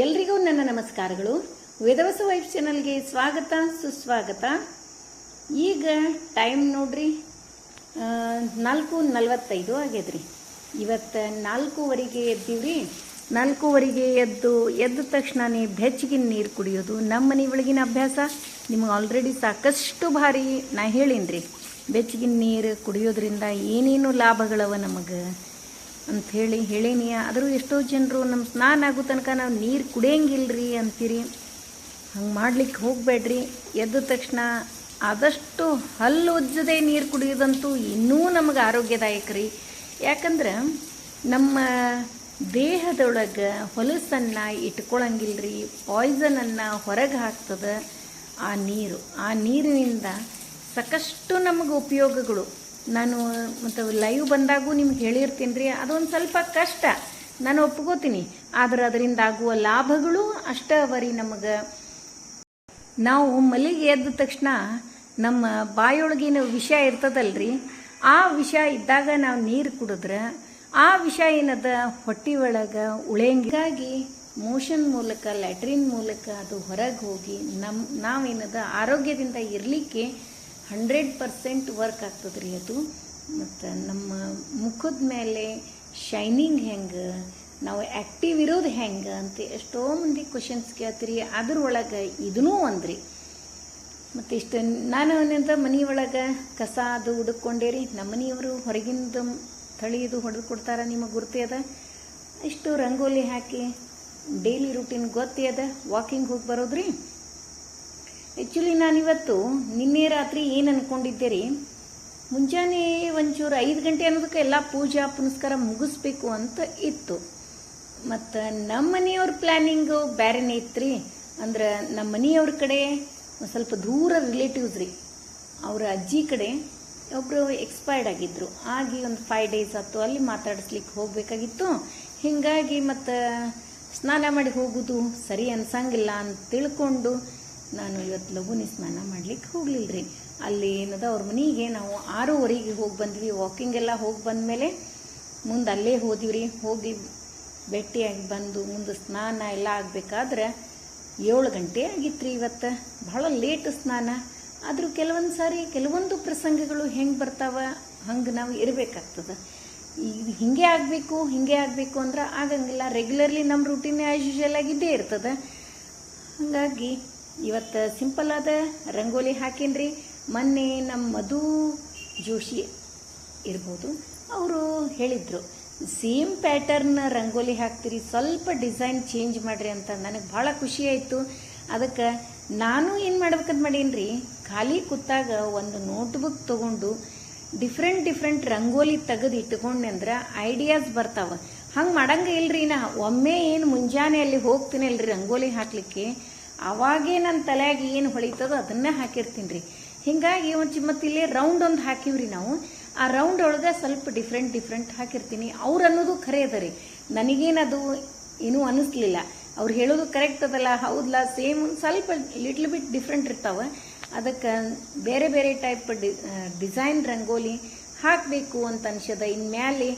ಎಲ್ರಿಗೂ ನನ್ನ ನಮಸ್ಕಾರಗಳು. ವೇದವಸ ವೈಫ್ ಚಾನಲ್ಗೆ ಸ್ವಾಗತ, ಸುಸ್ವಾಗತ. ಈಗ ಟೈಮ್ ನೋಡ್ರಿ ನಾಲ್ಕು ನಲವತ್ತೈದು ಆಗ್ಯದ್ರಿ ಇವತ್ತು ನಾಲ್ಕೂವರೆಗೆ ಎದ್ದೀವ್ರಿ. ನಾಲ್ಕೂವರೆಗೆ ಎದ್ದು, ಎದ್ದ ತಕ್ಷಣನೇ ಬೆಚ್ಚಗಿನ ನೀರು ಕುಡಿಯೋದು ನಮ್ಮ ಮನೆ ಒಳಗಿನ ಅಭ್ಯಾಸ. ನಿಮ್ಗೆ ಆಲ್ರೆಡಿ ಸಾಕಷ್ಟು ಬಾರಿ ನಾ ರೀ ಬೆಚ್ಚಗಿನ ನೀರು ಕುಡಿಯೋದ್ರಿಂದ ಏನೇನು ಲಾಭಗಳವ ನಮಗೆ? ಅಂತ ಹೇಳಿ ಹೇಳೇನಿ. ಆದರೂ ಎಷ್ಟೋ ಜನರು ನಮ್ಮ ಸ್ನಾನ ಆಗೋ ತನಕ ನಾವು ನೀರು ಕುಡಿಯಂಗಿಲ್ರಿ ಅಂತೀರಿ. ಹಂಗೆ ಮಾಡ್ಲಿಕ್ಕೆ ಹೋಗಬೇಡ್ರಿ. ಎದ್ದ ತಕ್ಷಣ ಆದಷ್ಟು ಹಲ್ಲು ಉಜ್ಜದೆ ನೀರು ಕುಡಿಯೋದಂತೂ ಇನ್ನೂ ನಮಗೆ ಆರೋಗ್ಯದಾಯಕ ರೀ ಯಾಕಂದ್ರೆ ನಮ್ಮ ದೇಹದೊಳಗೆ ಹೊಲಸನ್ನು ರೀ ಪಾಯ್ಸನನ್ನು ಹೊರಗೆ ಹಾಕ್ತದೆ ಆ ನೀರು. ಆ ನೀರಿನಿಂದ ಸಾಕಷ್ಟು ನಮಗೆ ಉಪಯೋಗಗಳು. ನಾನು ಮತ್ತು ಲೈವ್ ಬಂದಾಗೂ ನಿಮ್ಗೆ ಹೇಳಿರ್ತೀನಿ ರೀ, ಅದೊಂದು ಸ್ವಲ್ಪ ಕಷ್ಟ. ನಾನು ಒಪ್ಕೋತೀನಿ. ಆದ್ರೆ ಅದರಿಂದ ಆಗುವ ಲಾಭಗಳು ಅಷ್ಟೇ ಅವ ರೀ ನಮಗೆ. ನಾವು ಮಲ್ಲಿಗೆ ಎದ್ದ ತಕ್ಷಣ ನಮ್ಮ ಬಾಯೊಳಗಿನ ವಿಷ ಇರ್ತದಲ್ರಿ, ಆ ವಿಷ ಇದ್ದಾಗ ನಾವು ನೀರು ಕುಡಿದ್ರೆ, ಆ ವಿಷ ಏನದ ಹೊಟ್ಟಿ ಒಳಗೆ ಉಳೆಂಗಾಗಿ ಮೋಷನ್ ಮೂಲಕ, ಲ್ಯಾಟ್ರಿನ್ ಮೂಲಕ ಅದು ಹೊರಗೆ ಹೋಗಿ ನಮ್ಮ ನಾವೇನದ ಆರೋಗ್ಯದಿಂದ ಇರಲಿಕ್ಕೆ ಹಂಡ್ರೆಡ್ ಪರ್ಸೆಂಟ್ ವರ್ಕ್ ಆಗ್ತದೆ ರೀ ಅದು. ಮತ್ತು ನಮ್ಮ ಮುಖದ ಮೇಲೆ ಶೈನಿಂಗ್ ಹೆಂಗೆ, ನಾವು ಆ್ಯಕ್ಟಿವ್ ಇರೋದು ಹೆಂಗೆ ಅಂತ ಎಷ್ಟೋ ಮಂದಿ ಕ್ವಶನ್ಸ್ ಕೇಳ್ತೀರಿ ಅದ್ರೊಳಗೆ ಇದನ್ನೂ ಒಂದ್ರಿ ಮತ್ತು ಇಷ್ಟು, ನಾನು ಏನಂತ ಮನೆಯೊಳಗೆ ಕಸ ಅದು ಹುಡುಕೊಂಡೇರಿ ನಮ್ಮ ಮನೆಯವರು ಹೊರಗಿಂದ ತಳಿದು ಹೊಡೆದು ಕೊಡ್ತಾರ ನಿಮಗೆ ಗುರ್ತಿ ಅದ. ಇಷ್ಟು ರಂಗೋಲಿ ಹಾಕಿ ಡೈಲಿ ರೂಟೀನ್ ಗೊತ್ತೇ ಅದ ವಾಕಿಂಗ್ ಹೋಗಿ ಬರೋದ್ರಿ. ಆ್ಯಕ್ಚುಲಿ ನಾನಿವತ್ತು ನಿನ್ನೆ ರಾತ್ರಿ ಏನು ಅಂದ್ಕೊಂಡಿದ್ದೆ ರೀ ಮುಂಜಾನೆ ಒಂಚೂರು ಐದು ಗಂಟೆ ಅನ್ನೋದಕ್ಕೆ ಎಲ್ಲ ಪೂಜಾ ಪುನಸ್ಕಾರ ಮುಗಿಸ್ಬೇಕು ಅಂತ ಇತ್ತು. ಮತ್ತು ನಮ್ಮ ಮನೆಯವ್ರ ಪ್ಲ್ಯಾನಿಂಗು ಬೇರೆನೇ ಇತ್ತು ರೀ ಅಂದ್ರೆ ನಮ್ಮ ಮನೆಯವ್ರ ಕಡೆ ಸ್ವಲ್ಪ ದೂರ ರಿಲೇಟಿವ್ಸ್ ರೀ. ಅವರ ಅಜ್ಜಿ ಕಡೆ ಒಬ್ಬರು ಎಕ್ಸ್ಪೈರ್ಡ್ ಆಗಿದ್ದರು ಆಗಿ ಒಂದು ಫೈವ್ ಡೇಸ್ ಆಯ್ತು, ಅಲ್ಲಿ ಮಾತಾಡಿಸ್ಲಿಕ್ಕೆ ಹೋಗಬೇಕಾಗಿತ್ತು. ಹೀಗಾಗಿ ಮತ್ತು ಸ್ನಾನ ಮಾಡಿ ಹೋಗೋದು ಸರಿ ಅನ್ಸಂಗಿಲ್ಲ ಅಂತ ತಿಳ್ಕೊಂಡು ನಾನು ಇವತ್ತು ಲಘುನಿ ಸ್ನಾನ ಮಾಡ್ಲಿಕ್ಕೆ ಹೋಗ್ಲಿಲ್ಲ ರೀ ಅಲ್ಲಿ ಏನದ, ಅವ್ರ ಮನೆಗೆ ನಾವು ಆರೂವರೆಗೆ ಹೋಗಿ ಬಂದ್ವಿ. ವಾಕಿಂಗ್ ಎಲ್ಲ ಹೋಗಿ ಬಂದಮೇಲೆ ಮುಂದೆ ಅಲ್ಲೇ ಹೋದಿವ್ರಿ ಹೋಗಿ ಭೇಟಿಯಾಗಿ ಬಂದು ಮುಂದೆ ಸ್ನಾನ ಎಲ್ಲ ಆಗಬೇಕಾದ್ರೆ ಏಳು ಗಂಟೆ ಆಗಿತ್ತು ರೀ ಇವತ್ತು. ಭಾಳ ಲೇಟ್ ಸ್ನಾನ. ಆದರೂ ಕೆಲವೊಂದು ಸಾರಿ ಕೆಲವೊಂದು ಪ್ರಸಂಗಗಳು ಹೆಂಗೆ ಬರ್ತಾವ ಹಂಗೆ ನಾವು ಇರಬೇಕಾಗ್ತದೆ. ಈಗ ಹಿಂಗೆ ಆಗಬೇಕು ಹಿಂಗೆ ಆಗಬೇಕು ಅಂದ್ರೆ ಆಗಂಗಿಲ್ಲ. ರೆಗ್ಯುಲರ್ಲಿ ನಮ್ಮ ರೂಟೀನ್ ಆ್ಯಸ್ ಯೂಶಲ್ ಆಗಿದ್ದೇ ಇರ್ತದೆ. ಹಾಗಾಗಿ ಇವತ್ತು ಸಿಂಪಲ್ ಆದ ರಂಗೋಲಿ ಹಾಕೀನ್ರಿ. ಮೊನ್ನೆ ನಮ್ಮ ಮಧು ಜೋಶಿ ಇರ್ಬೋದು, ಅವರು ಹೇಳಿದರು ಸೇಮ್ ಪ್ಯಾಟರ್ನ್ ರಂಗೋಲಿ ಹಾಕ್ತೀರಿ, ಸ್ವಲ್ಪ ಡಿಸೈನ್ ಚೇಂಜ್ ಮಾಡಿರಿ ಅಂತ ನನಗೆ ಭಾಳ ಖುಷಿ ಆಯಿತು. ಅದಕ್ಕೆ ನಾನು ಏನು ಮಾಡ್ಬೇಕಂತ ಮಾಡೀನಿ ಖಾಲಿ ಕೂತಾಗ ಒಂದು ನೋಟ್ಬುಕ್ ತೊಗೊಂಡು ಡಿಫ್ರೆಂಟ್ ಡಿಫ್ರೆಂಟ್ ರಂಗೋಲಿ ತೆಗೆದು ಇಟ್ಕೊಂಡೆ ಅಂದ್ರೆ ಐಡಿಯಾಸ್ ಬರ್ತಾವೆ. ಹಂಗೆ ಮಾಡಂಗೆ ಇಲ್ರಿ ನಾ. ಒಮ್ಮೆ ಏನು ಮುಂಜಾನೆ ಅಲ್ಲಿ ಹೋಗ್ತೀನಿ ಅಲ್ರಿ ರಂಗೋಲಿ ಹಾಕ್ಲಿಕ್ಕೆ. ಅವಾಗೇ ನನ್ನ ತಲೆಯಾಗ ಏನು ಹೊಳಿತದೋ ಅದನ್ನೇ ಹಾಕಿರ್ತೀನಿ ರೀ ಹೀಗಾಗಿ ಒಂದು ಮತ್ತು ಇಲ್ಲೇ ರೌಂಡ್ ಒಂದು ಹಾಕಿವ್ರಿ ನಾವು. ಆ ರೌಂಡ್ ಒಳಗೆ ಸ್ವಲ್ಪ ಡಿಫ್ರೆಂಟ್ ಡಿಫ್ರೆಂಟ್ ಹಾಕಿರ್ತೀನಿ. ಅವ್ರು ಅನ್ನೋದು ಖರೆ ಅದ ರೀ. ನನಗೇನದು ಏನೂ ಅನ್ನಿಸ್ಲಿಲ್ಲ ಅವ್ರು ಹೇಳೋದು ಕರೆಕ್ಟ್ ಅದಲ್ಲ. ಹೌದಲ್ಲ ಸೇಮ್ ಸ್ವಲ್ಪ ಲಿಟ್ಲ್ ಬಿಟ್ ಡಿಫ್ರೆಂಟ್ ಇರ್ತಾವೆ. ಅದಕ್ಕೆ ಬೇರೆ ಬೇರೆ ಟೈಪ್ ಡಿ ಡಿಸೈನ್ ರಂಗೋಲಿ ಹಾಕಬೇಕು ಅಂತ ಅನ್ಸದ ಇನ್ಮ್ಯಾಲೆ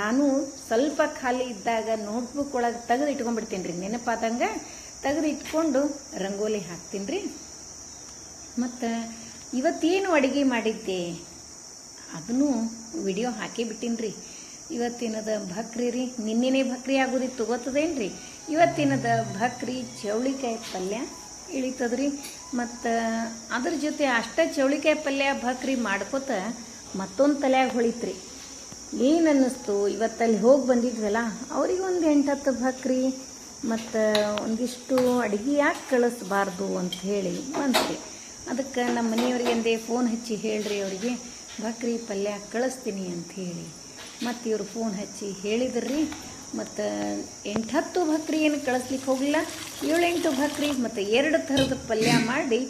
ನಾನು ಸ್ವಲ್ಪ ಖಾಲಿ ಇದ್ದಾಗ ನೋಟ್ಬುಕ್ ಒಳಗೆ ತೆಗೆದು ಇಟ್ಕೊಂಡ್ಬಿಡ್ತೀನಿ ರೀ ನೆನಪಾದಂಗೆ ತೆಗೆದು ಇಟ್ಕೊಂಡು ರಂಗೋಲಿ ಹಾಕ್ತೀನಿ ರೀ ಮತ್ತು ಇವತ್ತೇನು ಅಡುಗೆ ಮಾಡಿದ್ದೆ? ಅದನ್ನು ವಿಡಿಯೋ ಹಾಕಿ ಬಿಟ್ಟಿನಿ ರೀ ಇವತ್ತಿನದ ಭಕ್ರಿ ರೀ, ನಿನ್ನೆನೇ ಭಕ್ರಿ ಆಗೋದಿ ತೊಗೋತದೇನು ರೀ ಇವತ್ತಿನದ ಭಕ್ರಿ ಚೌಳಿಕಾಯಿ ಪಲ್ಯ ಇಳಿತದ್ರಿ. ಮತ್ತು ಅದ್ರ ಜೊತೆ ಅಷ್ಟೇ ಚೌಳಿಕಾಯಿ ಪಲ್ಯ ಭಕ್ರಿ ಮಾಡ್ಕೋತ ಮತ್ತೊಂದು ತಲೆಯಾಗ ಹೊಳಿತ್ರಿ. ಏನು ಅನ್ನಿಸ್ತು? ಇವತ್ತಲ್ಲಿ ಹೋಗಿ ಬಂದಿದ್ವಲ್ಲ ಅವ್ರಿಗೆ ಒಂದು ಎಂಟು ಭಕ್ರಿ. ಮತ್ತು ಒಂದಿಷ್ಟು ಅಡುಗೆ ಯಾಕೆ ಕಳಿಸ್ಬಾರ್ದು ಅಂತ ಹೇಳಿ ಬಂದ್ರಿ ಅದಕ್ಕೆ ನಮ್ಮ ಮನೆಯವ್ರಿಗೆ ಅಂದೆ ಫೋನ್ ಹಚ್ಚಿ ಹೇಳ್ರಿ ಅವರಿಗೆ, ಬಕ್ರಿ ಪಲ್ಯ ಕಳಿಸ್ತೀನಿ ಅಂತ ಹೇಳಿ. ಮತ್ತು ಇವರು ಫೋನ್ ಹಚ್ಚಿ ಹೇಳಿದ್ರಿ, ಮತ್ತು ಎಂಟು ಹತ್ತು ಭಕ್ರಿ ಏನು ಕಳಿಸ್ಲಿಕ್ಕೆ ಹೋಗಿಲ್ಲ ಏಳೆಂಟು ಭಕ್ರಿ ಮತ್ತು ಎರಡು ಥರದ ಪಲ್ಯ ಮಾಡಿ,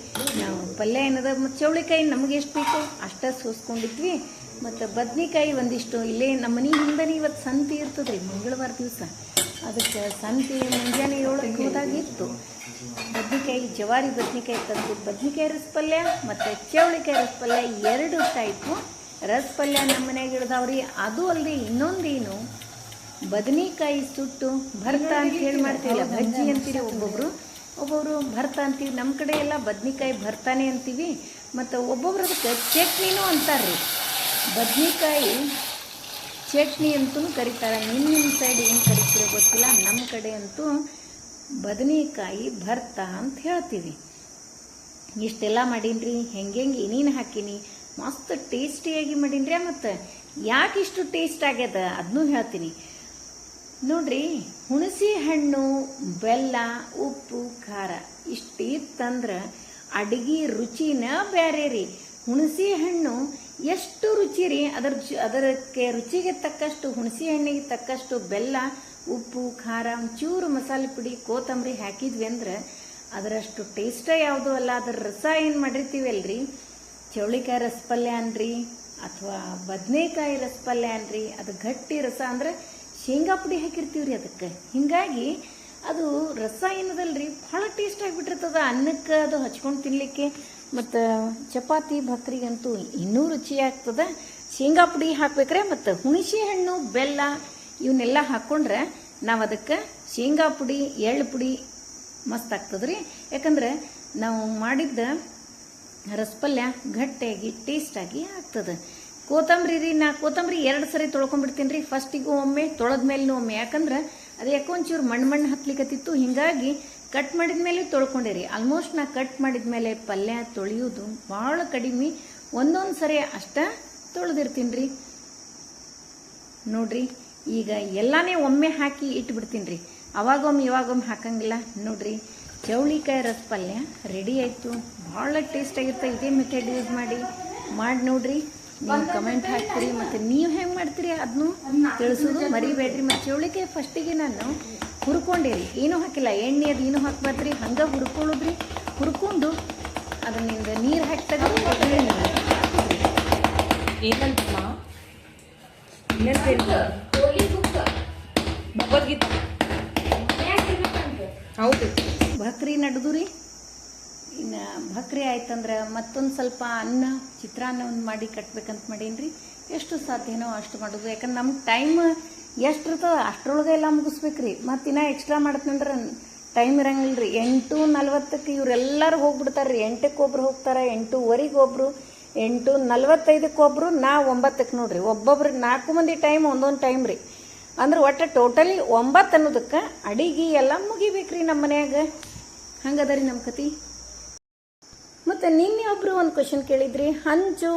ನಾವು ಪಲ್ಯ ಏನದ ಮತ್ತು ಚೌಳಿಕಾಯಿ ನಮಗೆ ಎಷ್ಟು ಬೇಕೋ ಅಷ್ಟೇ ಸೋಸ್ಕೊಂಡಿದ್ವಿ. ಮತ್ತು ಬದ್ನಿಕಾಯಿ ಒಂದಿಷ್ಟು ಇಲ್ಲೇ ನಮ್ಮ ಮನೆ ಹಿಂದನೇ ಇವತ್ತು ಸಂತಿ ಇರ್ತದೆ ರೀ ಮಂಗಳವಾರ ದಿವಸ. ಅದಕ್ಕೆ ಸಂತಿ ಮುಂಜಾನೆ ಏಳಕ್ಕೆ ಹೋದಾಗಿತ್ತು. ಬದ್ನಿಕಾಯಿ, ಜವಾರಿ ಬದ್ನಿಕಾಯಿ ತಂದು ಬದ್ನಿಕಾಯಿ ರಸ ಪಲ್ಯ ಮತ್ತು ಚೌಳಿಕಾಯಿ ರಸ ಪಲ್ಯ ಎರಡು ಟೈಪು ರಸ ಪಲ್ಯ ನಮ್ಮ ಮನ್ಯಾಗ ಇಳ್ದಾವ್ರಿ. ಅದು ಅಲ್ಲದೆ ಇನ್ನೊಂದೇನು? ಬದನೆಕಾಯಿ ಸುಟ್ಟು ಭರ್ತ ಅಂತ ಹೇಳಿ ಮಾಡ್ತೀವಲ್ಲ ಬಜ್ಜಿ ಅಂತೀರಿ ಒಬ್ಬೊಬ್ರು. ಒಬ್ಬೊಬ್ರು ಭರ್ತ ಅಂತೀವಿ. ನಮ್ಮ ಕಡೆ ಎಲ್ಲ ಬದ್ನಿಕಾಯಿ ಭರ್ತಾನೆ ಅಂತೀವಿ. ಮತ್ತು ಒಬ್ಬೊಬ್ರು ಅದಕ್ಕೆ ಚಟ್ನಿನೂ ರೀ ಬದ್ನಿಕಾಯಿ ಚಟ್ನಿ ಅಂತೂ ಕರೀತಾರೆ ನಿಮ್ಮ ಸೈಡ್ ಏನು ಕರಿತೀರೋ ಗೊತ್ತಿಲ್ಲ ನಮ್ಮ ಕಡೆ ಅಂತೂ ಬದನೆಕಾಯಿ ಭರ್ತ ಅಂತ ಹೇಳ್ತೀವಿ. ಇಷ್ಟೆಲ್ಲ ಮಾಡೀನ್ರಿ, ಹೆಂಗೆ ಏನೇನು ಹಾಕೀನಿ, ಮಸ್ತ್ ಟೇಸ್ಟಿಯಾಗಿ ಮಾಡೀನ್ರಿ ಮತ್ತು. ಯಾಕೆ ಇಷ್ಟು ಟೇಸ್ಟ್ ಆಗ್ಯದ ಅದನ್ನೂ ಹೇಳ್ತೀನಿ. ನೋಡ್ರಿ ಹುಣಸಿ ಹಣ್ಣು ಬೆಲ್ಲ, ಉಪ್ಪು, ಖಾರ ಇಷ್ಟು ಇತ್ತಂದ್ರೆ ಅಡುಗೆ ರುಚಿನ ಬೇರೆ ರೀ ಹುಣಸಿ ಹಣ್ಣು ಎಷ್ಟು ರುಚಿ ರೀ? ಅದರ ಅದಕ್ಕೆ ರುಚಿಗೆ ತಕ್ಕಷ್ಟು ಹುಣಸೆ ಹಣ್ಣಿಗೆ ತಕ್ಕಷ್ಟು ಬೆಲ್ಲ, ಉಪ್ಪು, ಖಾರ, ಒಂಚೂರು ಮಸಾಲೆ ಪುಡಿ ಕೋತಂಬರಿ ಹಾಕಿದ್ವಿ ಅಂದ್ರೆ ಅದರಷ್ಟು ಟೇಸ್ಟ ಯಾವುದೂ ಅಲ್ಲ, ಅದರ ರಸ ಏನು ಮಾಡಿರ್ತೀವಲ್ರಿ? ಚೌಳಿಕಾಯಿ ರಸಪಲ್ಯ ಅನ್ರಿ, ಅಥವಾ ಬದನೆಕಾಯಿ ರಸಪಲ್ಯ ಅನ್ರಿ, ಅದು ಗಟ್ಟಿ ರಸ ಅಂದ್ರೆ ಶೇಂಗಾ ಪುಡಿ ಹಾಕಿರ್ತೀವ್ರಿ ಅದಕ್ಕೆ. ಹಿಂಗಾಗಿ ಅದು ರಸ ಏನದಲ್ರಿ, ಭಾಳ ಟೇಸ್ಟ್ ಆಗಿಬಿಟ್ಟಿರ್ತದ, ಅನ್ನಕ್ಕೆ ಅದು ಹಚ್ಕೊಂಡು ತಿನ್ಲಿಕ್ಕೆ. ಮತ್ತು ಚಪಾತಿ ಭಕ್ರಿಗಂತೂ ಇನ್ನೂ ರುಚಿ ಆಗ್ತದೆ ಶೇಂಗಾ ಪುಡಿ ಹಾಕ್ಬೇಕ್ರೆ ಮತ್ತು ಹುಣಸೆ ಹಣ್ಣು ಬೆಲ್ಲ ಇವನ್ನೆಲ್ಲ ಹಾಕ್ಕೊಂಡ್ರೆ ನಾವು ಅದಕ್ಕೆ ಶೇಂಗಾ ಪುಡಿ, ಎಳ್ಳು ಪುಡಿ ಮಸ್ತ್ ಆಗ್ತದ್ರಿ. ಯಾಕಂದ್ರೆ ನಾವು ಮಾಡಿದ್ದ ರಸಪಲ್ಯ ಗಟ್ಟಿಯಾಗಿ, ಟೇಸ್ಟಾಗಿ ಆಗ್ತದೆ. ಕೋತಂಬರಿ ರೀ, ನಾ ಕೋತಂಬರಿ ಎರಡು ಸರಿ ತೊಳ್ಕೊಂಡ್ಬಿಡ್ತೀನಿ ರೀ ಫಸ್ಟಿಗೂ ಒಮ್ಮೆ ತೊಳೆದ ಮೇಲೂ ಒಮ್ಮೆ. ಯಾಕಂದ್ರೆ ಅದು ಯಾಕೋ ಒಂಚೂರು ಮಣ್ಣು ಮಣ್ಣು ಹತ್ಲಿಕತ್ತಿತ್ತು. ಹಿಂಗಾಗಿ ಕಟ್ ಮಾಡಿದ ಮೇಲೆ ತೊಳ್ಕೊಂಡಿರಿ. ಆಲ್ಮೋಸ್ಟ್ ನಾ ಕಟ್ ಮಾಡಿದ ಮೇಲೆ ಪಲ್ಯ ತೊಳೆಯೋದು ಭಾಳ ಕಡಿಮೆ. ಒಂದೊಂದು ಸರಿ ಅಷ್ಟ ತೊಳೆದಿರ್ತೀನಿ ರೀ ನೋಡ್ರಿ ಈಗ ಎಲ್ಲಾನೇ ಒಮ್ಮೆ ಹಾಕಿ ಇಟ್ಬಿಡ್ತೀನಿ ರೀ ಅವಾಗೊಮ್ಮೆ ಇವಾಗೊಮ್ಮೆ ಹಾಕಂಗಿಲ್ಲ. ನೋಡ್ರಿ ಚೌಳಿಕಾಯಿ ರಸ ಪಲ್ಯ ರೆಡಿ ಆಯಿತು. ಭಾಳ ಟೇಸ್ಟ್ ಆಗಿರುತ್ತೆ ಇದೇ ಮೆಥಡ್ ಯೂಸ್ ಮಾಡಿ ಮಾಡಿ ನೋಡ್ರಿ. ನೀವು ಕಮೆಂಟ್ ಹಾಕ್ತೀರಿ ಮತ್ತು ನೀವು ಹೆಂಗೆ ಮಾಡ್ತೀರಿ ಅದನ್ನು ತಿಳಿಸೋದು ಮರಿಬೇಡ್ರಿ. ಮತ್ತು ಚೌಳಿಕಾಯಿ ಫಸ್ಟಿಗೆ ನಾನು ಹುರ್ಕೊಂಡಿರಿ. ಏನೂ ಹಾಕಿಲ್ಲ. ಎಣ್ಣೆ ಅದು ಏನೂ ಹಾಕ್ಬಾರ್ದ್ರಿ? ಹಂಗೆ ಹುರ್ಕೊಳ್ಳೋದ್ರಿ? ಹುರ್ಕೊಂಡು ಅದನ್ನಿಂದ ನೀರು ಹಾಕಿ ತೆಗೆದು ಹಾಕೋದ್ರಿ. ಏನಂತಮ್ಮ ಭಗವದ್ಗೀತಾ. ಹೌದು. ಭಕ್ರಿ ನಡೆದು ರೀ ಇನ್ನು ಭಕ್ರಿ ಆಯ್ತಂದ್ರೆ ಮತ್ತೊಂದು ಸ್ವಲ್ಪ ಅನ್ನ ಚಿತ್ರಾನ್ನ ಒಂದು ಮಾಡಿ ಕಟ್ಬೇಕಂತ ಮಾಡೀನಿ ಎಷ್ಟು ಸಾಧ್ಯನೋ ಅಷ್ಟು ಮಾಡೋದು. ಯಾಕಂದ್ರೆ ನಮ್ಗೆ ಟೈಮ್ ಎಷ್ಟು ಅಷ್ಟ್ರೊಳಗೆ ಎಲ್ಲ ಮುಗಿಸ್ಬೇಕ್ರಿ. ಮತ್ತು ಇನ್ನೂ ಎಕ್ಸ್ಟ್ರಾ ಮಾಡತ್ನಂದ್ರೆ ಟೈಮ್ ಇರಂಗಿಲ್ಲ ರೀ ಎಂಟು ನಲ್ವತ್ತಕ್ಕೆ ಇವರೆಲ್ಲರೂ ಹೋಗ್ಬಿಡ್ತಾರೆ ರೀ ಎಂಟಕ್ಕೆ ಒಬ್ರು ಹೋಗ್ತಾರೆ, ಎಂಟೂವರೆಗೆ ಒಬ್ರು, ಎಂಟು ನಲ್ವತ್ತೈದಕ್ಕೆ ಒಬ್ರು, ನಾ ಒಂಬತ್ತಕ್ಕೆ ನೋಡ್ರಿ. ಒಬ್ಬೊಬ್ರಿಗೆ ನಾಲ್ಕು ಮಂದಿ ಟೈಮ್ ಒಂದೊಂದು ಟೈಮ್ ರೀ. ಅಂದ್ರೆ ಒಟ್ಟು ಟೋಟಲಿ ಒಂಬತ್ತು ಅನ್ನೋದಕ್ಕೆ ಅಡಿಗೆ ಎಲ್ಲ ಮುಗಿಬೇಕ್ರಿ ನಮ್ಮ ಮನ್ಯಾಗ. ಹಂಗದ ರೀ ನಮ್ಮ ಕತಿ. ಮತ್ತು ನಿನ್ನೆ ಒಬ್ರು ಒಂದು ಕ್ವಶನ್ ಕೇಳಿದ್ರಿ. ಹಂಚು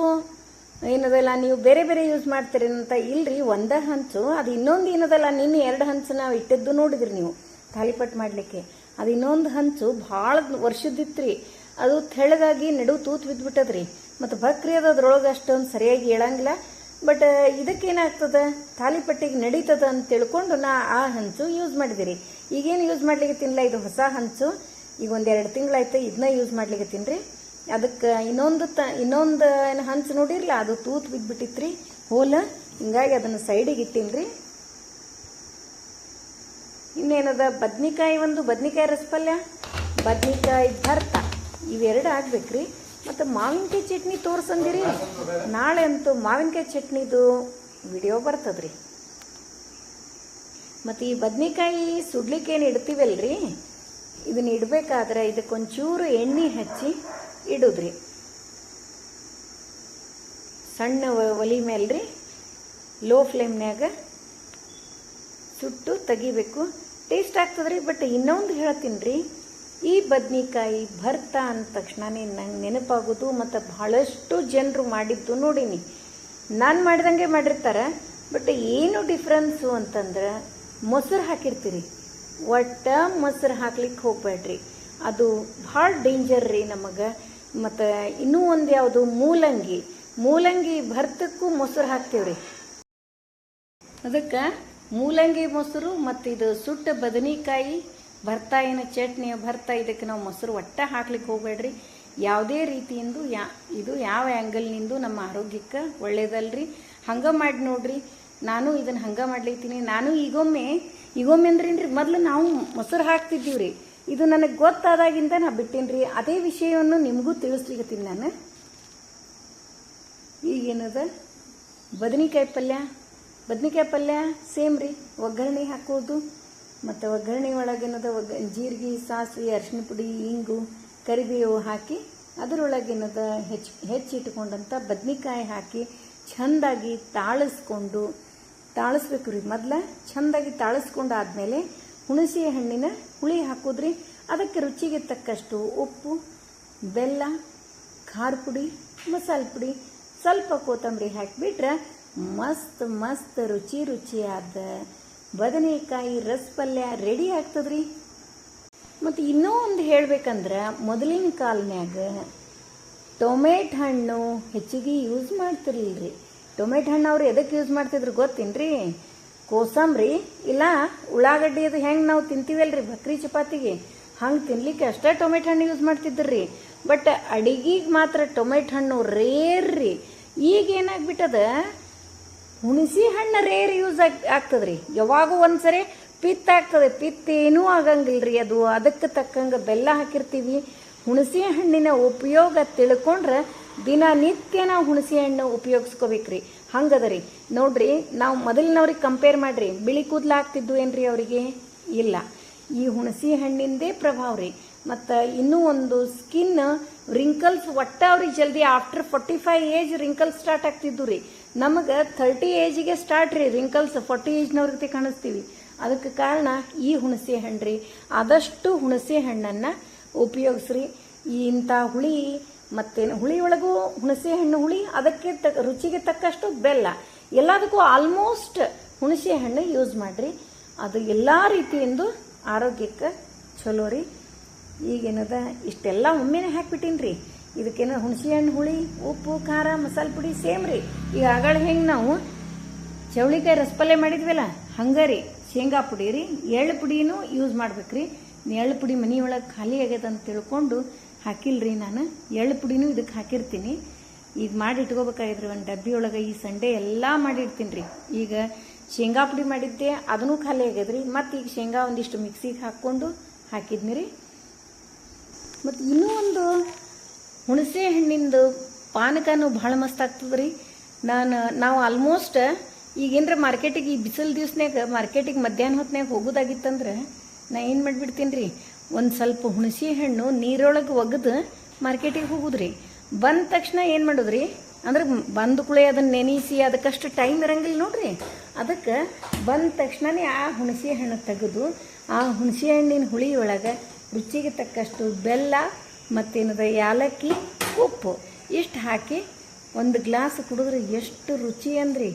ಏನದಲ್ಲ, ನೀವು ಬೇರೆ ಬೇರೆ ಯೂಸ್ ಮಾಡ್ತೀರಿ ಅಂತ ಇಲ್ರಿ, ಒಂದ ಹಂಚು, ಅದು ಇನ್ನೊಂದು ಏನದಲ್ಲ, ನಿನ್ನೆ ಎರಡು ಹಂಚು ನಾವು ಇಟ್ಟಿದ್ದು ನೋಡಿದ್ರಿ ನೀವು ತಾಲಿಪಟ್ಟು ಮಾಡಲಿಕ್ಕೆ. ಅದು ಇನ್ನೊಂದು ಹಂಚು ಭಾಳ ವರ್ಷದಿತ್ರಿ ಅದು ತೆಳ್ಳಗಾಗಿ ನಡು ತೂತ್ ಬಿದ್ಬಿಟ್ಟದ್ರಿ. ಮತ್ತು ಬಕ್ರಿ ಅದು ಅದ್ರೊಳಗೆ ಅಷ್ಟೊಂದು ಸರಿಯಾಗಿ ಹೇಳಂಗಿಲ್ಲ ಬಟ್, ಇದಕ್ಕೇನಾಗ್ತದ ತಾಲಿಪಟ್ಟಿಗೆ ನಡೀತದ ಅಂತ ತಿಳ್ಕೊಂಡು ನಾ ಆ ಹಂಚು ಯೂಸ್ ಮಾಡಿದಿರಿ. ಈಗೇನು ಯೂಸ್ ಮಾಡ್ಲಿಕ್ಕೆ ತಿನ್ನಲ್ಲ ಇದು ಹೊಸ ಹಂಚು. ಈಗ ಒಂದೆರಡು ತಿಂಗಳಾಯ್ತು ಇದನ್ನ ಯೂಸ್ ಮಾಡ್ಲಿಕ್ಕೆ ತಿನ್ರಿ ಅದಕ್ಕೆ ಇನ್ನೊಂದು ತ, ಇನ್ನೊಂದು ಏನು ಹಂಚು ನೋಡಿರಲ್ಲ ಅದು ತೂತು ಬಿದ್ದುಬಿಟ್ಟಿತ್ರಿ ಹೋಲ. ಹಿಂಗಾಗಿ ಅದನ್ನು ಸೈಡಿಗೆ ಇಟ್ಟೀನ್ರಿ. ಇನ್ನೇನದ, ಬದ್ನಿಕಾಯಿ ಒಂದು, ಬದ್ನಿಕಾಯಿ ರಸಪಲ್ಯ, ಬದ್ನಿಕಾಯಿ ಭರ್ತ, ಇವೆರಡು ಆಗ್ಬೇಕ್ರಿ. ಮತ್ತು ಮಾವಿನಕಾಯಿ ಚಟ್ನಿ ತೋರ್ಸಂದಿರಿ. ನಾಳೆ ಅಂತೂ ಮಾವಿನಕಾಯಿ ಚಟ್ನಿದು ವಿಡಿಯೋ ಬರ್ತದ್ರಿ. ಮತ್ತು ಈ ಬದ್ನಿಕಾಯಿ ಸುಡ್ಲಿಕ್ಕೆ ಏನು ಇಡ್ತೀವಲ್ರಿ? ಇದನ್ನ ಇಡಬೇಕಾದ್ರೆ ಇದಕ್ಕೊಂಚೂರು ಎಣ್ಣೆ ಹಚ್ಚಿ ಇಡುದ್ರಿ. ಸಣ್ಣ ಒಲಿ ಮೇಲೆ ರೀ ಲೋ ಫ್ಲೇಮ್ನ್ಯಾಗ ಸುಟ್ಟು ತೆಗಿಬೇಕು. ಟೇಸ್ಟ್ ಆಗ್ತದ್ರಿ ಬಟ್ ಇನ್ನೊಂದು ಹೇಳ್ತೀನಿ ರೀ ಈ ಬದ್ನಿಕಾಯಿ ಭರ್ತ ಅಂದ ತಕ್ಷಣನೇ ನಂಗೆ ನೆನಪಾಗೋದು ಮತ್ತು ಬಹಳಷ್ಟು ಜನರು ಮಾಡಿದ್ದು ನೋಡೀನಿ. ನಾನು ಮಾಡಿದಂಗೆ ಮಾಡಿರ್ತಾರೆ ಬಟ್ ಏನು ಡಿಫ್ರೆನ್ಸು ಅಂತಂದ್ರೆ ಮೊಸರು ಹಾಕಿರ್ತೀರಿ. ಒಟ್ಟ ಮೊಸರು ಹಾಕ್ಲಿಕ್ಕೆ ಹೋಗ್ಬೇಡ್ರಿ ಅದು ಭಾಳ ಡೇಂಜರ್ ರೀ ನಮಗೆ. ಮತ್ತು ಇನ್ನೂ ಒಂದು ಯಾವುದು? ಮೂಲಂಗಿ. ಮೂಲಂಗಿ ಭರ್ತಕ್ಕೂ ಮೊಸರು ಹಾಕ್ತೀವ್ರಿ. ಅದಕ್ಕೆ ಮೂಲಂಗಿ ಮೊಸರು ಮತ್ತು ಇದು ಸುಟ್ಟ ಬದನೆಕಾಯಿ, ಭರ್ತಾ ಏನು ಚಟ್ನಿ, ಭರ್ತಾ ಇದಕ್ಕೆ ನಾವು ಮೊಸರು ಒಟ್ಟ ಹಾಕ್ಲಿಕ್ಕೆ ಹೋಗ್ಬೇಡ್ರಿ. ಯಾವುದೇ ರೀತಿಯಿಂದ ಯಾ, ಇದು ಯಾವ ಆ್ಯಂಗಲ್ನಿಂದ ನಮ್ಮ ಆರೋಗ್ಯಕ್ಕೆ ಒಳ್ಳೇದಲ್ರಿ. ಹಂಗೆ ಮಾಡಿ ನೋಡ್ರಿ. ನಾನು ಇದನ್ನು ಹಂಗೆ ಮಾಡ್ಲಿತ್ತೀನಿ ನಾನು ಈಗೊಮ್ಮೆ ಈಗೊಮ್ಮೆ ಅಂದ್ರೇನ್ರಿ, ಮೊದಲು ನಾವು ಮೊಸರು ಹಾಕ್ತಿದ್ದೀವಿ ರೀ ಇದು ನನಗೆ ಗೊತ್ತಾದಾಗಿಂದ ನಾ ಬಿಟ್ಟೇನ್ರಿ. ಅದೇ ವಿಷಯವನ್ನು ನಿಮಗೂ ತಿಳಿಸ್ಲಿಕತ್ತೀನಿ ನಾನು. ಈಗೇನದ? ಬದನೆಕಾಯಿ ಪಲ್ಯ? ಬದನೆಕಾಯಿ ಪಲ್ಯ ಸೇಮ್ ರೀ. ಒಗ್ಗರಣೆ ಹಾಕೋದು, ಮತ್ತು ಒಗ್ಗರಣೆ ಒಳಗೇನದ ಒಗ್ಗ ಜೀರಿಗೆ, ಸಾಸಿವೆ ಅರಿಶಿನ ಪುಡಿ, ಇಂಗು, ಕರಿಬೇವು ಹಾಕಿ ಅದರೊಳಗೇನದ ಹೆಚ್ಚು ಹೆಚ್ಚಿಟ್ಕೊಂಡಂಥ ಬದ್ನಿಕಾಯಿ ಹಾಕಿ ಚೆಂದಾಗಿ ತಾಳಿಸ್ಕೊಂಡು ತಾಳಿಸ್ಬೇಕು ರೀ ಮೊದಲ ಚೆಂದಾಗಿ ತಾಳಿಸ್ಕೊಂಡು ಆದಮೇಲೆ ಹುಣಸೆ ಹಣ್ಣಿನ ಹುಳಿ ಹಾಕೋದ್ರಿ. ಅದಕ್ಕೆ ರುಚಿಗೆ ತಕ್ಕಷ್ಟು ಉಪ್ಪು, ಬೆಲ್ಲ, ಖಾರ ಪುಡಿ, ಮಸಾಲೆ ಪುಡಿ, ಸ್ವಲ್ಪ ಕೊತ್ತಂಬರಿ ಹಾಕಿಬಿಟ್ರೆ ಮಸ್ತ್ ಮಸ್ತ್ ರುಚಿ ರುಚಿಯಾದ ಬದನೆಕಾಯಿ ರಸ್ ಪಲ್ಯ ರೆಡಿ ಆಗ್ತದ್ರಿ. ಮತ್ತು ಇನ್ನೂ ಒಂದು ಹೇಳ್ಬೇಕಂದ್ರೆ ಮೊದಲಿನ ಕಾಲನ್ಯಾಗ ಟೊಮೆಟ್ ಹಣ್ಣು ಹೆಚ್ಚಿಗೆ ಯೂಸ್ ಮಾಡ್ತಿರ್ಲಿಲ್ರಿ. ಟೊಮೆಟ್ ಹಣ್ಣು ಅವ್ರು ಎದಕ್ಕೆ ಯೂಸ್ ಮಾಡ್ತಿದ್ರು ಗೊತ್ತೇನ್ರಿ? ಕೋಸಂಬರಿ, ಇಲ್ಲ ಉಳ್ಳಾಗಡ್ಡಿ ಅದು ಹೆಂಗೆ ನಾವು ತಿಂತೀವಲ್ರಿ ಬಕ್ರಿ ಚಪಾತಿಗೆ? ಹಂಗೆ ತಿನ್ಲಿಕ್ಕೆ ಅಷ್ಟೇ ಟೊಮೆಟೊ ಹಣ್ಣು ಯೂಸ್ ಮಾಡ್ತಿದ್ರಿ ಬಟ್ ಅಡಿಗೆಗೆ ಮಾತ್ರ ಟೊಮೆಟೊ ಹಣ್ಣು ರೇರ್ ರೀ. ಈಗ ಏನಾಗ್ಬಿಟ್ಟದ? ಹುಣಸಿ ಹಣ್ಣು ರೇರ್ ಯೂಸ್ ಆಗ್, ಆಗ್ತದ್ರಿ. ಯಾವಾಗೂ ಒಂದ್ಸರಿ ಪಿತ್ತ ಆಗ್ತದೆ. ಏನೂ ಆಗಂಗಿಲ್ರಿ ಅದು. ಅದಕ್ಕೆ ತಕ್ಕಂಗೆ ಬೆಲ್ಲ ಹಾಕಿರ್ತೀವಿ. ಹುಣಸೆ ಹಣ್ಣಿನ ಉಪಯೋಗ ತಿಳ್ಕೊಂಡ್ರೆ ದಿನನಿತ್ಯ ನಾವು ಹುಣಸೆ ಹಣ್ಣು ಉಪಯೋಗಿಸ್ಕೋಬೇಕ್ರಿ. ಹಂಗದ ರೀ ನೋಡ್ರಿ, ನಾವು ಮೊದಲಿನವ್ರಿಗೆ ಕಂಪೇರ್ ಮಾಡ್ರಿ, ಬಿಳಿ ಕೂದಲು ಆಗ್ತಿದ್ದು ಏನ್ರಿ ಅವರಿಗೆ? ಇಲ್ಲ. ಈ ಹುಣಸಿ ಹಣ್ಣಿಂದೇ ಪ್ರಭಾವ ರೀ. ಮತ್ತು ಇನ್ನೂ ಒಂದು ಸ್ಕಿನ್ ರಿಂಕಲ್ಸ್ ಒಟ್ಟ ಅವ್ರಿಗೆ ಜಲ್ದಿ after forty five age wrinkles start ಆಗ್ತಿದ್ದು ರೀ. ನಮಗೆ ಥರ್ಟಿ ಏಜಿಗೆ ಸ್ಟಾರ್ಟ್ ರೀ ರಿಂಕಲ್ಸ್ ಫೋರ್ಟಿ ಏಜ್ನವ್ರಿಗೆ ಕಾಣಿಸ್ತೀವಿ. ಅದಕ್ಕೆ ಕಾರಣ ಈ ಹುಣಸೆ ಹಣ್ಣು ರೀ ಆದಷ್ಟು ಹುಣಸೆ ಹಣ್ಣನ್ನು ಉಪಯೋಗಿಸ್ರಿ. ಇಂಥ ಹುಳಿ ಮತ್ತೇನು ಹುಳಿ ಒಳಗೂ ಹುಣಸೆ ಹಣ್ಣು ಹುಳಿ, ಅದಕ್ಕೆ ತಕ್ಕ ರುಚಿಗೆ ತಕ್ಕಷ್ಟು ಬೆಲ್ಲ. ಎಲ್ಲದಕ್ಕೂ ಆಲ್ಮೋಸ್ಟ್ ಹುಣಸೆ ಹಣ್ಣು ಯೂಸ್ ಮಾಡಿರಿ. ಅದು ಎಲ್ಲ ರೀತಿಯಿಂದ ಆರೋಗ್ಯಕ್ಕೆ ಚಲೋ ರೀ. ಈಗೇನದ, ಇಷ್ಟೆಲ್ಲ ಒಮ್ಮೆನೆ ಹಾಕ್ಬಿಟ್ಟೀನಿ ರೀ. ಇದಕ್ಕೇನೋ ಹುಣಸೆ ಹಣ್ಣು ಹುಳಿ, ಉಪ್ಪು, ಖಾರ, ಮಸಾಲೆ ಪುಡಿ ಸೇಮ್ ರೀ. ಈಗ ಆಗಳ ಹೆಂಗೆ ನಾವು ಚೌಳಿಕಾಯಿ ರಸಪಲ್ಲೆ ಮಾಡಿದ್ವಲ್ಲ, ಹಂಗೆ ರೀ. ಶೇಂಗಾ ಪುಡಿ ರೀ, ಎಳ್ಳು ಪುಡಿನೂ ಯೂಸ್ ಮಾಡ್ಬೇಕ್ರಿ. ಎಳ್ಳು ಪುಡಿ ಮನೆಯೊಳಗೆ ಖಾಲಿ ಆಗ್ಯದ ಅಂತ ತಿಳ್ಕೊಂಡು ಹಾಕಿಲ್ರಿ ನಾನು. ಎಳ್ಳು ಪುಡಿನೂ ಇದಕ್ಕೆ ಹಾಕಿರ್ತೀನಿ. ಈಗ ಮಾಡಿ ಇಟ್ಕೋಬೇಕಾಗಿದ್ರಿ ಒಂದು ಡಬ್ಬಿ ಒಳಗೆ ಈ ಸಂಡೆ ಎಲ್ಲ ಮಾಡಿರ್ತೀನಿ ರೀ ಈಗ ಶೇಂಗಾ ಪುಡಿ ಮಾಡಿದ್ದೆ, ಅದನ್ನೂ ಖಾಲಿ ಆಗ್ಯದ್ರಿ. ಮತ್ತು ಈಗ ಶೇಂಗಾ ಒಂದಿಷ್ಟು ಮಿಕ್ಸಿಗೆ ಹಾಕ್ಕೊಂಡು ಹಾಕಿದ್ನಿ ರೀ ಮತ್ತು ಇನ್ನೂ ಒಂದು ಹುಣಸೆ ಹಣ್ಣಿಂದು ಪಾನಕನೂ ಭಾಳ ಮಸ್ತ್ ಆಗ್ತದೆ ರೀ ನಾನು, ನಾವು ಆಲ್ಮೋಸ್ಟ್ ಈಗೇನ್ರ ಮಾರ್ಕೆಟಿಗೆ ಈ ಬಿಸಿಲು ದಿವ್ಸನಾಗ ಮಾರ್ಕೆಟಿಗೆ ಮಧ್ಯಾಹ್ನ ಹೊತ್ನ್ಯಾಗ ಹೋಗೋದಾಗಿತ್ತಂದ್ರೆ ನಾ ಏನು ಮಾಡಿಬಿಡ್ತೀನಿ ರೀ ಒಂದು ಸ್ವಲ್ಪ ಹುಣಸೆ ಹಣ್ಣು ನೀರೊಳಗೆ ಒಗೆದು ಮಾರ್ಕೆಟಿಗೆ ಹೋಗುದ್ರಿ. ಬಂದ ತಕ್ಷಣ ಏನು ಮಾಡೋದ್ರಿ? ಅಂದ್ರೆ ಬಂದ ಕುಳೆ ಅದನ್ನು ನೆನೆಸಿ ಅದಕ್ಕಷ್ಟು ಟೈಮ್ ಇರಂಗಿಲ್ಲ ನೋಡ್ರಿ. ಅದಕ್ಕೆ ಬಂದ ತಕ್ಷಣನೇ ಆ ಹುಣಸೆ ಹಣ್ಣು ತೆಗೆದು, ಆ ಹುಣಸೆ ಹಣ್ಣಿನ ಹುಳಿ ಒಳಗೆ ರುಚಿಗೆ ತಕ್ಕಷ್ಟು ಬೆಲ್ಲ ಮತ್ತೇನದ ಯಾಲಕ್ಕಿ, ಉಪ್ಪು ಇಷ್ಟು ಹಾಕಿ ಒಂದು ಗ್ಲಾಸ್ ಕುಡಿದ್ರೆ. ಎಷ್ಟು ರುಚಿ ಅಂದ್ರಿ.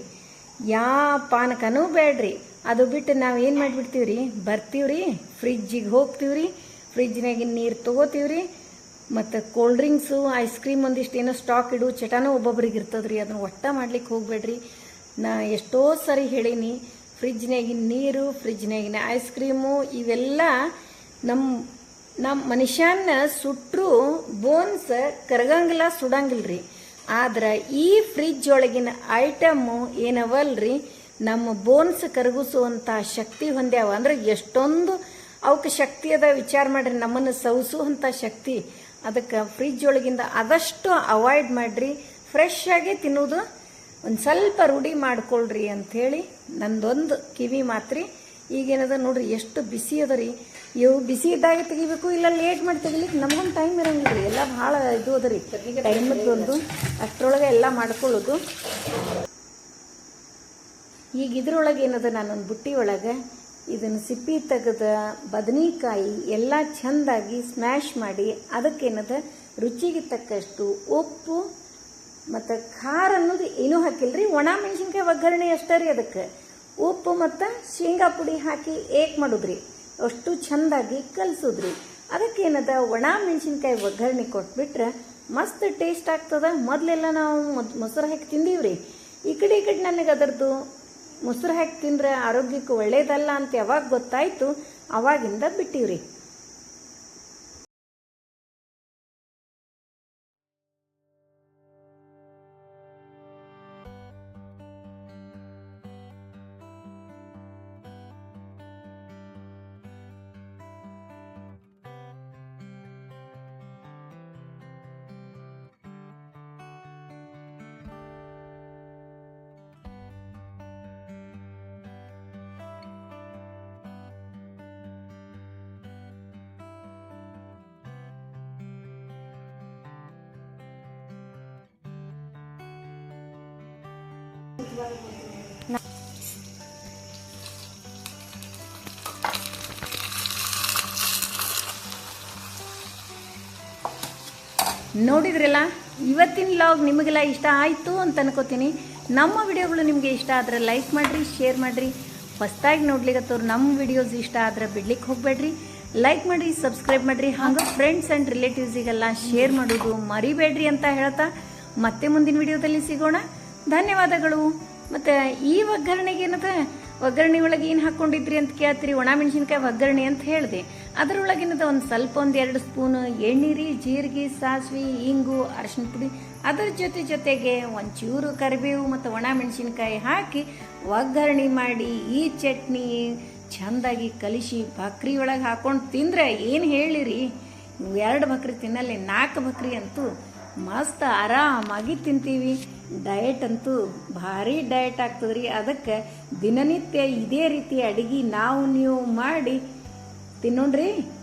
ಯಾ ಪಾನಕನೂ ಬೇಡ್ರಿ ಅದು ಬಿಟ್ಟು ನಾವು ಏನು ಮಾಡಿಬಿಡ್ತೀವಿ ರೀ ಬರ್ತೀವಿ ರೀ ಫ್ರಿಜ್ಜಿಗೆ ಹೋಗ್ತೀವಿ ರೀ ಫ್ರಿಜ್ನಾಗಿನ ನೀರು ತೊಗೋತೀವ್ರಿ, ಮತ್ತು ಕೋಲ್ಡ್ ಡ್ರಿಂಕ್ಸು ಐಸ್ ಕ್ರೀಮ್ ಒಂದಿಷ್ಟು ಏನೋ ಸ್ಟಾಕ್ ಇಡು, ಚಟನೂ ಒಬ್ಬೊಬ್ರಿಗೆ ಇರ್ತದ್ರಿ ಅದನ್ನ ಒಟ್ಟ ಮಾಡ್ಲಿಕ್ಕೆ ಹೋಗಬೇಡ್ರಿ. ನಾ ಎಷ್ಟೋ ಸರಿ ಹೇಳೀನಿ ಫ್ರಿಜ್ನಾಗಿನ ನೀರು ಫ್ರಿಜ್ನಾಗಿನ ಐಸ್ ಕ್ರೀಮು ಇವೆಲ್ಲ ನಮ್ಮ ನಮ್ಮ ಮನುಷ್ಯನ ಸುಟ್ಟರು ಬೋನ್ಸ್ ಕರಗಂಗಿಲ್ಲ ರೀ ಆದ್ರೆ ಈ ಫ್ರಿಜ್ ಒಳಗಿನ ಐಟಮು ಏನವಲ್ರಿ, ನಮ್ಮ ಬೋನ್ಸ್ ಕರಗಿಸುವಂಥ ಶಕ್ತಿ ಹೊಂದ್ಯಾವ. ಅಂದ್ರೆ ಎಷ್ಟೊಂದು ಅವಕ್ಕೆ ಶಕ್ತಿ ಅದ, ವಿಚಾರ ಮಾಡ್ರಿ, ನಮ್ಮನ್ನು ಸವಿಸುವಂಥ ಶಕ್ತಿ. ಅದಕ್ಕೆ ಫ್ರಿಜ್ ಒಳಗಿಂದ ಆದಷ್ಟು ಅವಾಯ್ಡ್ ಮಾಡ್ರಿ. ಫ್ರೆಶ್ ಆಗಿ ತಿನ್ನೋದು, ಒಂದು ಸ್ವಲ್ಪ ರೂಢಿ ಮಾಡ್ಕೊಳ್ರಿ ಅಂಥೇಳಿ ನಂದೊಂದು ಕಿವಿ ಮಾತ್ರಿ. ಈಗೇನದ ನೋಡ್ರಿ, ಎಷ್ಟು ಬಿಸಿ ಅದ ರೀ ಇವು ಬಿಸಿ ಇದ್ದಾಗ ತೆಗಿಬೇಕು, ಇಲ್ಲ ಲೇಟ್ ಮಾಡಿ ತೆಗಿಲಿಕ್ಕೆ ನಮಗೊಂದು ಟೈಮ್ ಇರೋಂಗಿಲ್ಲ ರೀ ಎಲ್ಲ ಭಾಳ ಇದು ಅದ ರೀ ಟೈಮದ್ದೊಂದು ಅಷ್ಟರೊಳಗೆ ಎಲ್ಲ ಮಾಡ್ಕೊಳ್ಳೋದು. ಈಗ ಇದ್ರೊಳಗೆ ಏನದ ನಾನೊಂದು ಬುಟ್ಟಿ ಒಳಗೆ ಇದನ್ನು ಸಿಪ್ಪಿ ತೆಗೆದ ಬದನೆಕಾಯಿ ಎಲ್ಲ ಚೆಂದಾಗಿ ಸ್ಮ್ಯಾಶ್ ಮಾಡಿ ಅದಕ್ಕೇನದ ರುಚಿಗೆ ತಕ್ಕಷ್ಟು ಉಪ್ಪು ಮತ್ತು ಖಾರ ಅನ್ನೋದು ಏನೂ ಹಾಕಿಲ್ಲ ರೀ ಒಣ ಮೆಣಸಿನ್ಕಾಯಿ ಒಗ್ಗರಣೆ ಅಷ್ಟೇ ರೀ ಅದಕ್ಕೆ. ಉಪ್ಪು ಮತ್ತು ಶೇಂಗಾ ಪುಡಿ ಹಾಕಿ ಏಕ್ ಮಾಡಿದ್ರಿ? ಅಷ್ಟು ಚೆಂದಾಗಿ ಕಲಿಸಿದ್ರಿ. ಅದಕ್ಕೇನದ ಒಣ ಮೆಣಸಿನ್ಕಾಯಿ ಒಗ್ಗರಣೆ ಕೊಟ್ಬಿಟ್ರೆ ಮಸ್ತ್ ಟೇಸ್ಟ್ ಆಗ್ತದ. ಮೊದಲೆಲ್ಲ ನಾವು ಮೊಸರು ಹಾಕಿ ತಿಂದೀವ್ರಿ. ಈ ಕಡೆ ಈ ಕಡೆ ನನಗೆ ಅದರದ್ದು ಮೊಸರು ಹಾಕಿ ತಿಂದ್ರೆ ಆರೋಗ್ಯಕ್ಕೆ ಒಳ್ಳೇದಲ್ಲ ಅಂತ ಯಾವಾಗ ಗೊತ್ತಾಯಿತು? ಅವಾಗಿಂದ ಬಿಟ್ಟಿವ್ರಿ. ನೋಡಿದ್ರಲ್ಲ, ಇವತ್ತಿನ ಲಾಗ್ ನಿಮಗೆಲ್ಲ ಇಷ್ಟ ಆಯಿತು ಅಂತ ಅನ್ಕೋತೀನಿ. ನಮ್ಮ ವಿಡಿಯೋಗಳು ನಿಮಗೆ ಇಷ್ಟ ಆದರೆ ಲೈಕ್ ಮಾಡಿರಿ ಶೇರ್ ಮಾಡಿರಿ. ಹೊಸ್ದಾಗಿ ನೋಡ್ಲಿಕ್ಕತ್ತವ್ರು ನಮ್ಮ ವಿಡಿಯೋಸ್ ಇಷ್ಟ ಆದರೆ ಬಿಡ್ಲಿಕ್ಕೆ ಹೋಗಬೇಡ್ರಿ. ಲೈಕ್ ಮಾಡಿರಿ ಸಬ್ಸ್ಕ್ರೈಬ್ ಮಾಡಿರಿ. ಹಂಗೆ ಫ್ರೆಂಡ್ಸ್ ಆ್ಯಂಡ್ ರಿಲೇಟಿವ್ಸಿಗೆಲ್ಲ ಶೇರ್ ಮಾಡೋದು ಮರಿಬೇಡ್ರಿ ಅಂತ ಹೇಳ್ತಾ ಮತ್ತೆ ಮುಂದಿನ ವಿಡಿಯೋದಲ್ಲಿ ಸಿಗೋಣ. ಧನ್ಯವಾದಗಳು. ಮತ್ತು ಈ ಒಗ್ಗರಣೆಗೆ ಏನದ ಒಗ್ಗರಣೆ ಒಳಗೆ ಏನು ಹಾಕ್ಕೊಂಡಿದ್ರಿ ಅಂತ ಕೇಳ್ತೀರಿ, ಒಣ ಮೆಣಸಿನ್ಕಾಯಿ ಒಗ್ಗರಣೆ ಅಂತ ಹೇಳಿದೆ. ಅದರೊಳಗಿನದ ಒಂದು ಸ್ವಲ್ಪ ಒಂದು ಎರಡು ಸ್ಪೂನ್ ಎಣ್ಣೀರಿ ಜೀರಿಗೆ, ಸಾಸಿವೆ, ಇಂಗು ಅರಶಿನ ಪುಡಿ, ಅದರ ಜೊತೆ ಜೊತೆಗೆ ಒಂಚೂರು ಕರಿಬೇವು ಮತ್ತು ಒಣ ಮೆಣಸಿನ್ಕಾಯಿ ಹಾಕಿ ಒಗ್ಗರಣೆ ಮಾಡಿ ಈ ಚಟ್ನಿ ಚೆಂದಾಗಿ ಕಲಿಸಿ ಬಕ್ರಿ ಒಳಗೆ ಹಾಕೊಂಡು ತಿಂದ್ರೆ ಏನು ಹೇಳಿರಿ ಎರಡು ಬಕ್ರಿ ತಿನ್ನಲ್ಲೇ ನಾಲ್ಕು ಬಕ್ರಿ ಅಂತೂ ಮಸ್ತ್ ಆರಾಮಾಗಿ ತಿಂತೀವಿ. ಡಯಟ್ ಅಂತೂ ಭಾರಿ ಡಯಟ್ ಆಗ್ತದ್ರಿ. ಅದಕ್ಕೆ ದಿನನಿತ್ಯ ಇದೇ ರೀತಿ ಅಡಿಗೆ ನಾವು ನೀವು ಮಾಡಿ ತಿನ್ನೋಣ್ರಿ.